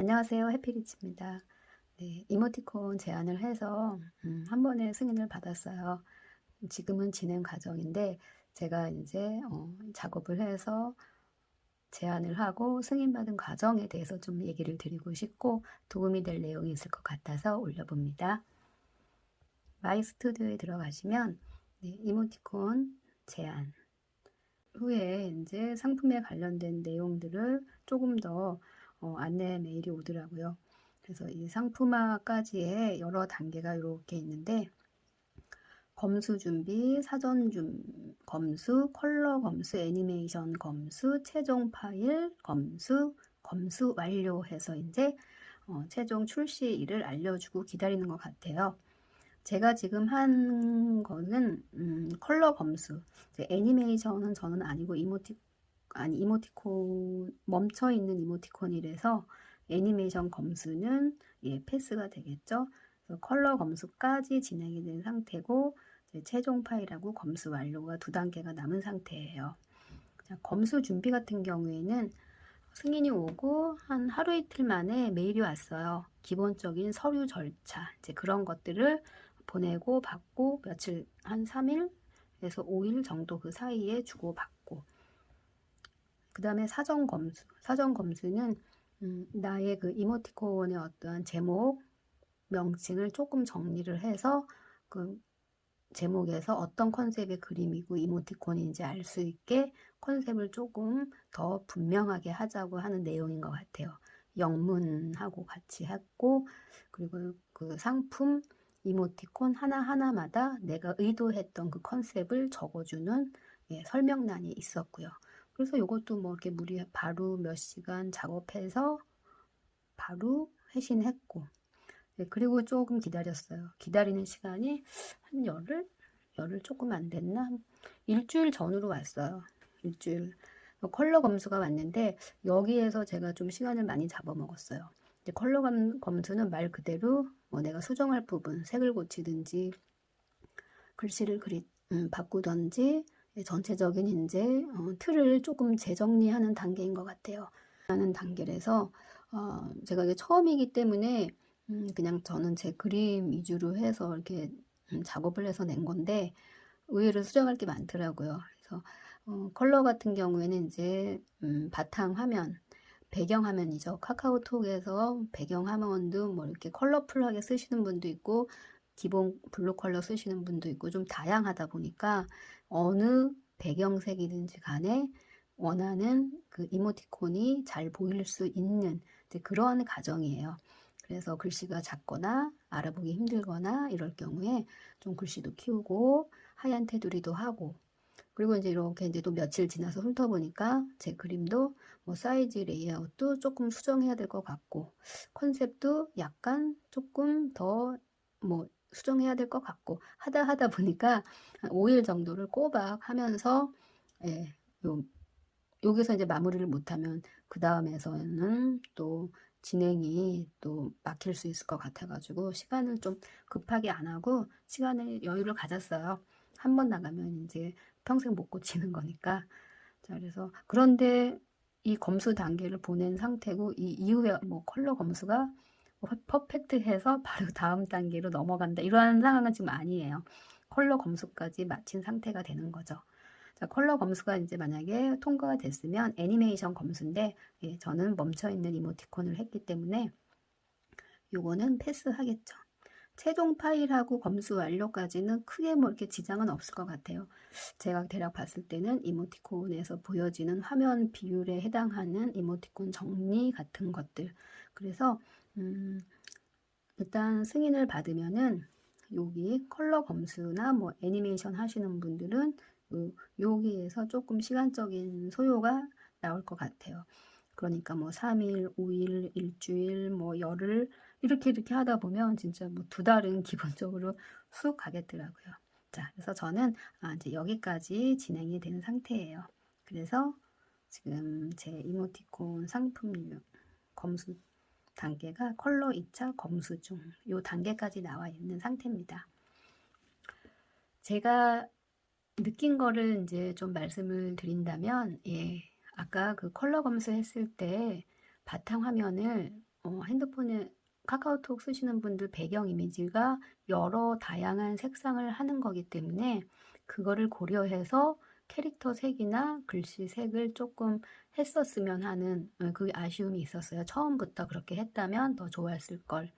안녕하세요. 해피리치입니다. 네, 이모티콘 제안을 해서 음, 한 번에 승인을 받았어요. 지금은 진행 과정인데 제가 이제 어, 작업을 해서 제안을 하고 승인받은 과정에 대해서 좀 얘기를 드리고 싶고 도움이 될 내용이 있을 것 같아서 올려봅니다. 마이 스튜디오에 들어가시면 네, 이모티콘 제안 후에 이제 상품에 관련된 내용들을 조금 더 어, 안내 메일이 오더라고요. 그래서 이 상품화까지의 여러 단계가 이렇게 있는데 검수 준비, 사전 준 검수, 컬러 검수, 애니메이션 검수, 최종 파일 검수, 검수 완료해서 이제 어, 최종 출시일을 알려주고 기다리는 것 같아요. 제가 지금 한 거는 음, 컬러 검수, 애니메이션은 저는 아니고 이모티 아니 이모티콘 멈춰 있는 이모티콘이라서 애니메이션 검수는 예, 패스가 되겠죠. 컬러 검수까지 진행이 된 상태고 최종 파일하고 검수 완료가 두 단계가 남은 상태예요. 자, 검수 준비 같은 경우에는 승인이 오고 한 하루 이틀 만에 메일이 왔어요. 기본적인 서류 절차 이제 그런 것들을 보내고 받고 며칠 한 3일에서 5일 정도 그 사이에 주고 받고 그 다음에 사전 검수 사전 검수는 음, 나의 그 이모티콘의 어떠한 제목 명칭을 조금 정리를 해서 그 제목에서 어떤 컨셉의 그림이고 이모티콘인지 알 수 있게 컨셉을 조금 더 분명하게 하자고 하는 내용인 것 같아요. 영문하고 같이 했고 그리고 그 상품 이모티콘 하나하나마다 내가 의도했던 그 컨셉을 적어주는 예, 설명란이 있었고요. 그래서 이것도 뭐 이렇게 무리 바로 몇 시간 작업해서 바로 회신했고 네, 그리고 조금 기다렸어요. 기다리는 시간이 한 열흘? 열흘 조금 안 됐나? 한 일주일 전으로 왔어요. 일주일. 컬러 검수가 왔는데 여기에서 제가 좀 시간을 많이 잡아먹었어요. 컬러 검, 검수는 말 그대로 뭐 내가 수정할 부분, 색을 고치든지 글씨를 그리 음, 바꾸던지 전체적인 이제 어, 틀을 조금 재정리하는 단계인 것 같아요. 하는 단계라서 어, 제가 이게 처음이기 때문에 음, 그냥 저는 제 그림 위주로 해서 이렇게 음, 작업을 해서 낸 건데 의외로 수정할 게 많더라고요. 그래서 어, 컬러 같은 경우에는 이제 음, 바탕 화면, 배경 화면이죠. 카카오톡에서 배경 화면도 뭐 이렇게 컬러풀하게 쓰시는 분도 있고 기본 블루 컬러 쓰시는 분도 있고 좀 다양하다 보니까 어느 배경색이든지 간에 원하는 그 이모티콘이 잘 보일 수 있는 그러한 과정이에요. 그래서 글씨가 작거나 알아보기 힘들거나 이럴 경우에 좀 글씨도 키우고 하얀 테두리도 하고 그리고 이제 이렇게 이제 또 며칠 지나서 훑어보니까 제 그림도 뭐 사이즈 레이아웃도 조금 수정해야 될 것 같고 컨셉도 약간 조금 더 뭐 수정해야 될 것 같고 하다 하다 보니까 한 5일 정도를 꼬박 하면서 예, 요 여기서 이제 마무리를 못하면 그 다음에서는 또 진행이 또 막힐 수 있을 것 같아가지고 시간을 좀 급하게 안 하고 시간을 여유를 가졌어요. 한 번 나가면 이제 평생 못 고치는 거니까. 자, 그래서 그런데 이 검수 단계를 보낸 상태고 이 이후에 뭐 컬러 검수가 퍼펙트해서 바로 다음 단계로 넘어간다. 이러한 상황은 지금 아니에요. 컬러 검수까지 마친 상태가 되는 거죠. 자, 컬러 검수가 이제 만약에 통과가 됐으면 애니메이션 검수인데 예, 저는 멈춰 있는 이모티콘을 했기 때문에 요거는 패스하겠죠. 최종 파일하고 검수 완료까지는 크게 뭐 이렇게 지장은 없을 것 같아요. 제가 대략 봤을 때는 이모티콘에서 보여지는 화면 비율에 해당하는 이모티콘 정리 같은 것들. 그래서 음, 일단 승인을 받으면은 여기 컬러 검수나 뭐 애니메이션 하시는 분들은 요, 여기에서 조금 시간적인 소요가 나올 것 같아요. 그러니까 뭐 3일, 5일, 일주일, 뭐 열흘 이렇게 이렇게 하다 보면 진짜 뭐 두 달은 기본적으로 쑥 가겠더라고요. 자, 그래서 저는 아, 이제 여기까지 진행이 되는 상태예요. 그래서 지금 제 이모티콘 상품 검수 단계가 컬러 2차 검수 중요 단계까지 나와 있는 상태입니다. 제가 느낀 거를 이제 좀 말씀을 드린다면, 예, 아까 그 컬러 검수했을 때 바탕 화면을 어, 핸드폰에 카카오톡 쓰시는 분들 배경 이미지가 여러 다양한 색상을 하는 거기 때문에 그거를 고려해서 캐릭터 색이나 글씨 색을 조금 했었으면 하는 어, 그 아쉬움이 있었어요. 처음부터 그렇게 했다면 더 좋았을 걸.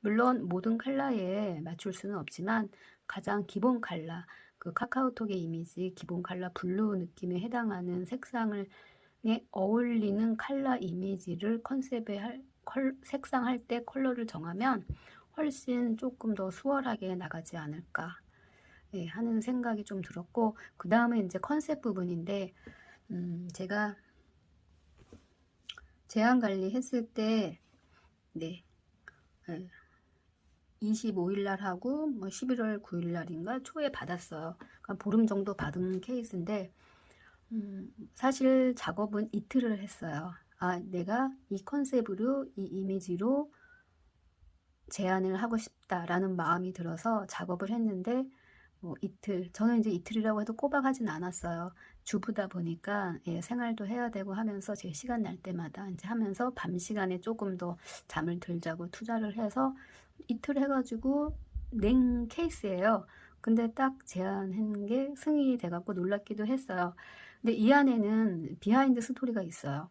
물론 모든 컬러에 맞출 수는 없지만 가장 기본 컬러, 그 카카오톡의 이미지 기본 컬러 블루 느낌에 해당하는 색상을 에 어울리는 컬러 이미지를 컨셉에 할, 컬, 색상할 때 컬러를 정하면 훨씬 조금 더 수월하게 나가지 않을까 예, 하는 생각이 좀 들었고 그 다음에 이제 컨셉 부분인데 음, 제가 제한 관리 했을 때 네. 예, 25일 날 하고 뭐 11월 9일 날인가 초에 받았어요. 그러니까 보름 정도 받은 케이스인데 음, 사실 작업은 이틀을 했어요. 아, 내가 이 컨셉으로 이 이미지로 제안을 하고 싶다라는 마음이 들어서 작업을 했는데 뭐 이틀 저는 이제 이틀이라고 해도 꼬박 하진 않았어요. 주부다 보니까 예, 생활도 해야 되고 하면서 제 시간 날 때마다 이제 하면서 밤 시간에 조금 더 잠을 덜 자고 투자를 해서 이틀 해가지고 낸 케이스예요. 근데 딱 제안한 게 승인이 돼갖고 놀랍기도 했어요. 근데 이 안에는 비하인드 스토리가 있어요.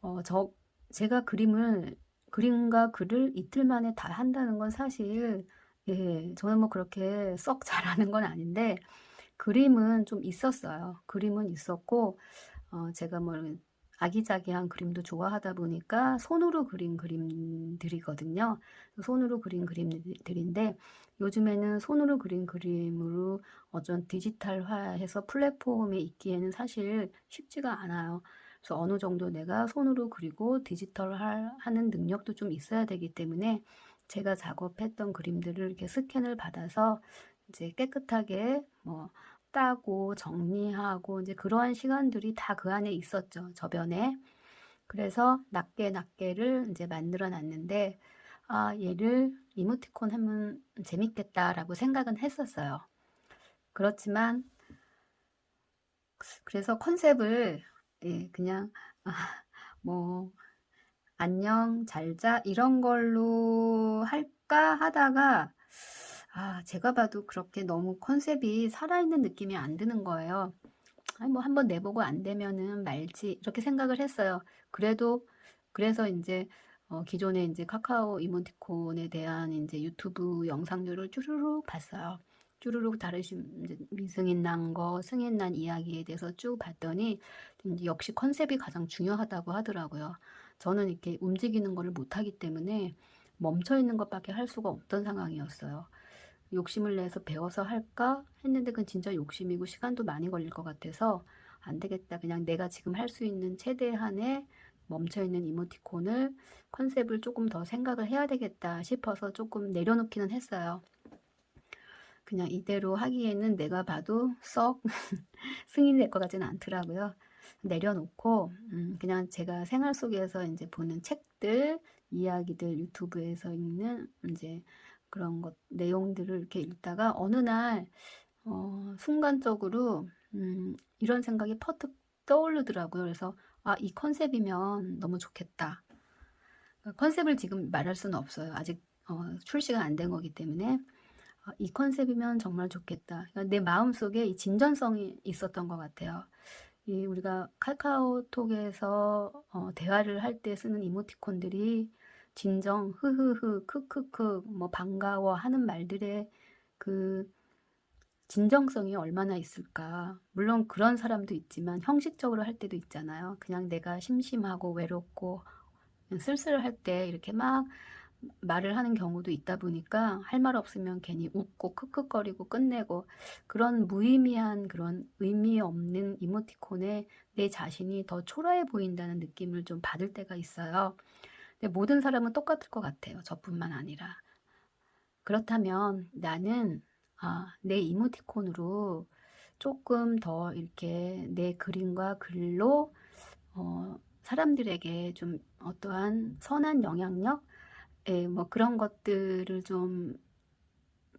어, 저, 제가 그림을, 그림과 글을 이틀 만에 다 한다는 건 사실, 예, 저는 뭐 그렇게 썩 잘하는 건 아닌데, 그림은 좀 있었어요. 그림은 있었고, 어, 제가 뭐 아기자기한 그림도 좋아하다 보니까 손으로 그린 그림들이거든요. 손으로 그린 그림들인데 요즘에는 손으로 그린 그림으로 어떤 디지털화해서 플랫폼에 있기에는 사실 쉽지가 않아요. 그래서 어느 정도 내가 손으로 그리고 디지털 하는 능력도 좀 있어야 되기 때문에 제가 작업했던 그림들을 이렇게 스캔을 받아서 이제 깨끗하게 뭐 따고 정리하고 이제 그러한 시간들이 다 그 안에 있었죠. 저변에. 그래서 낱개 낱개를 이제 만들어 놨는데 아, 얘를 이모티콘 하면 재밌겠다라고 생각은 했었어요. 그렇지만 그래서 컨셉을 예, 그냥 아, 뭐 안녕 잘 자 이런 걸로 할까 하다가 아, 제가 봐도 그렇게 너무 컨셉이 살아있는 느낌이 안 드는 거예요. 아니, 뭐 한번 내보고 안 되면은 말지 이렇게 생각을 했어요. 그래도 그래서 이제 어, 기존에 이제 카카오 이모티콘에 대한 이제 유튜브 영상들을 쭈루룩 봤어요. 쭈루룩 다르신 미승인 난 거, 승인 난 이야기에 대해서 쭉 봤더니 역시 컨셉이 가장 중요하다고 하더라고요. 저는 이렇게 움직이는 거를 못하기 때문에 멈춰 있는 것밖에 할 수가 없던 상황이었어요. 욕심을 내서 배워서 할까 했는데 그건 진짜 욕심이고 시간도 많이 걸릴 것 같아서 안 되겠다. 그냥 내가 지금 할 수 있는 최대한의 멈춰있는 이모티콘을 컨셉을 조금 더 생각을 해야 되겠다 싶어서 조금 내려놓기는 했어요. 그냥 이대로 하기에는 내가 봐도 썩 승인이 될것 같지는 않더라고요. 내려놓고 음, 그냥 제가 생활 속에서 이제 보는 책들, 이야기들, 유튜브에서 읽는 이제 그런 것 내용들을 이렇게 읽다가 어느 날 어, 순간적으로 음, 이런 생각이 퍼뜩 떠오르더라고요. 그래서 아, 이 컨셉이면 너무 좋겠다. 그러니까 컨셉을 지금 말할 수는 없어요. 아직 어, 출시가 안 된 거기 때문에 어, 이 컨셉이면 정말 좋겠다. 그러니까 내 마음 속에 이 진전성이 있었던 것 같아요. 이 우리가 카카오톡에서 어, 대화를 할 때 쓰는 이모티콘들이 진정, 흐흐흐, 크크크, 뭐 반가워 하는 말들의 그 진정성이 얼마나 있을까. 물론 그런 사람도 있지만 형식적으로 할 때도 있잖아요. 그냥 내가 심심하고 외롭고 쓸쓸할 때 이렇게 막 말을 하는 경우도 있다 보니까 할 말 없으면 괜히 웃고 크크거리고 끝내고 그런 무의미한 그런 의미 없는 이모티콘에 내 자신이 더 초라해 보인다는 느낌을 좀 받을 때가 있어요. 근데 모든 사람은 똑같을 것 같아요. 저뿐만 아니라. 그렇다면 나는 아, 내 이모티콘으로 조금 더 이렇게 내 그림과 글로 어, 사람들에게 좀 어떠한 선한 영향력, 예, 뭐 그런 것들을 좀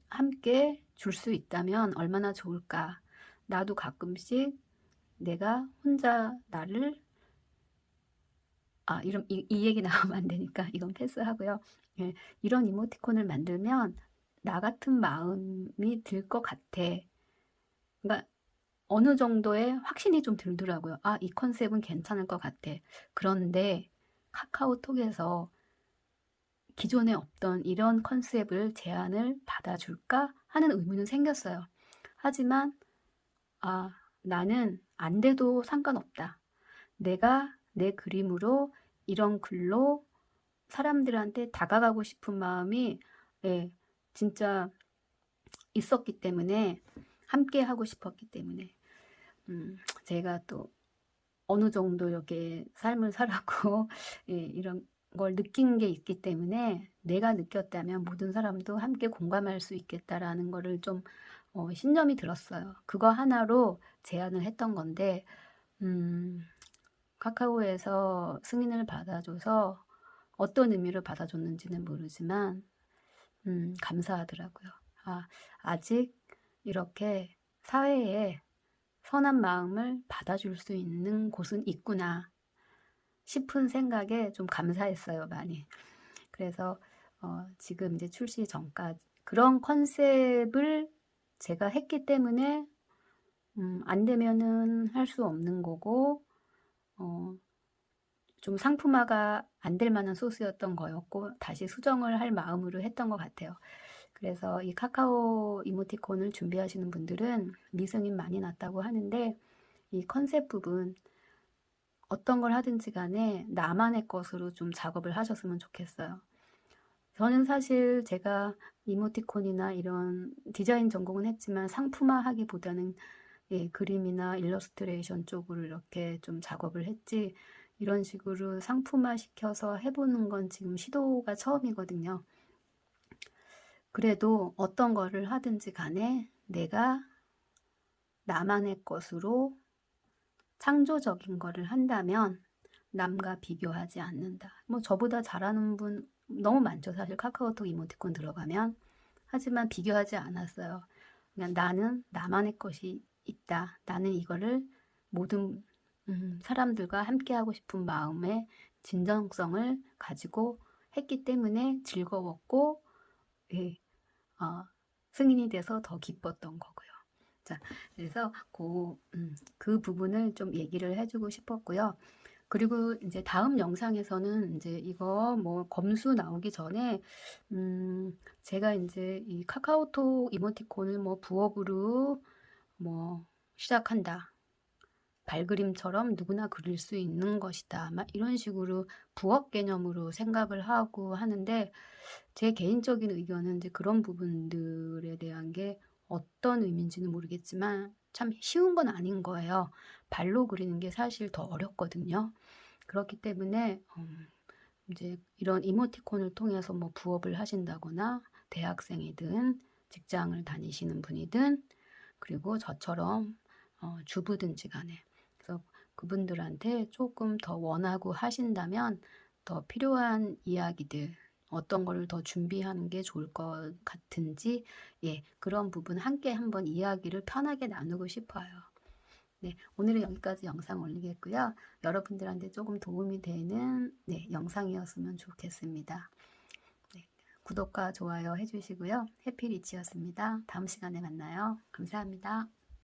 함께 줄 수 있다면 얼마나 좋을까. 나도 가끔씩 내가 혼자 나를 아 이런 이 이 얘기 나오면 안 되니까 이건 패스하고요. 예. 이런 이모티콘을 만들면 나 같은 마음이 들 것 같아. 그러니까 어느 정도의 확신이 좀 들더라고요. '아 이 컨셉은 괜찮을 것 같아.' 그런데 카카오톡에서 기존에 없던 '이런 컨셉을 제안을 받아줄까?' 하는 의문은 생겼어요. 하지만 '아 나는 안 돼도 상관없다. 내가 내 그림으로 이런 글로 사람들한테 다가가고 싶은 마음이 예 진짜 있었기 때문에 함께 하고 싶었기 때문에 음 제가 또 어느 정도 이렇게 삶을 살았고 예 이런 걸 느낀 게 있기 때문에 '내가 느꼈다면 모든 사람도 함께 공감할 수 있겠다.'라는 거를 좀 어 신념이 들었어요. 그거 하나로 제안을 했던 건데 음 카카오에서 승인을 받아줘서 어떤 의미로 받아줬는지는 모르지만 음 감사하더라고요. '아 아직 이렇게 사회에 선한 마음을 받아줄 수 있는 곳은 있구나.' 싶은 생각에 좀 감사했어요 많이. 그래서 어 지금 이제 출시 전까 그런 컨셉을 제가 했기 때문에 음 안 되면은 할 수 없는 거고 어 좀 상품화가 안 될 만한 소스였던 거였고 다시 수정을 할 마음으로 했던 것 같아요. 그래서 이 카카오 이모티콘을 준비하시는 분들은 미승인 많이 났다고 하는데 이 컨셉 부분 어떤 걸 하든지 간에 나만의 것으로 좀 작업을 하셨으면 좋겠어요. 저는 사실 제가 이모티콘이나 이런 디자인 전공은 했지만 상품화하기보다는 예 그림이나 일러스트레이션 쪽으로 이렇게 좀 작업을 했지 이런 식으로 상품화 시켜서 해 보는 건 지금 시도가 처음이거든요. 그래도 어떤 거를 하든지 간에 내가 나만의 것으로 창조적인 거를 한다면 남과 비교하지 않는다. 뭐 저보다 잘하는 분 너무 많죠. 사실 카카오톡 이모티콘 들어가면. 하지만 비교하지 않았어요. 그냥 나는 나만의 것이 있다. 나는 이거를 모든 음 사람들과 함께하고 싶은 마음의 진정성을 가지고 했기 때문에 즐거웠고 예 어 승인이 돼서 더 기뻤던 거고요. 자 그래서 고음그 부분을 좀 얘기를 해 주고 싶었고요. 그리고 인제 다음 영상에서는 인제 이거 뭐 검수 나오기 전에 음 제가 인제 이 카카오톡 이모티콘을 뭐 부업으로 뭐 시작한다. 발그림처럼 누구나 그릴 수 있는 것이다. 막 이런 식으로 부업 개념으로 생각을 하고 하는데 제 개인적인 의견은 이제 그런 부분들에 대한 게 어떤 의미인지는 모르겠지만 참 쉬운 건 아닌 거예요. 발로 그리는 게 사실 더 어렵거든요. 그렇기 때문에 음 인제 이런 이모티콘을 통해서 뭐 부업을 하신다거나 대학생이든 직장을 다니시는 분이든 그리고 저처럼 어 주부든지 간에 그래서 그분들한테 쪼끔 더 원하고 하신다면 더 필요한 이야기들 어떤 거를 더 준비하는 게 좋을 것 같은지 예 그런 부분 함께 한번 이야기를 편하게 나누고 싶어요. 네 오늘은 여기까지 영상 올리겠고요. 여러분들한테 쪼금 도움이 되는 네 영상이었으면 좋겠습니다. 네 구독과 좋아요 해 주시고요. 해피리치였습니다. 다음 시간에 만나요. 감사합니다.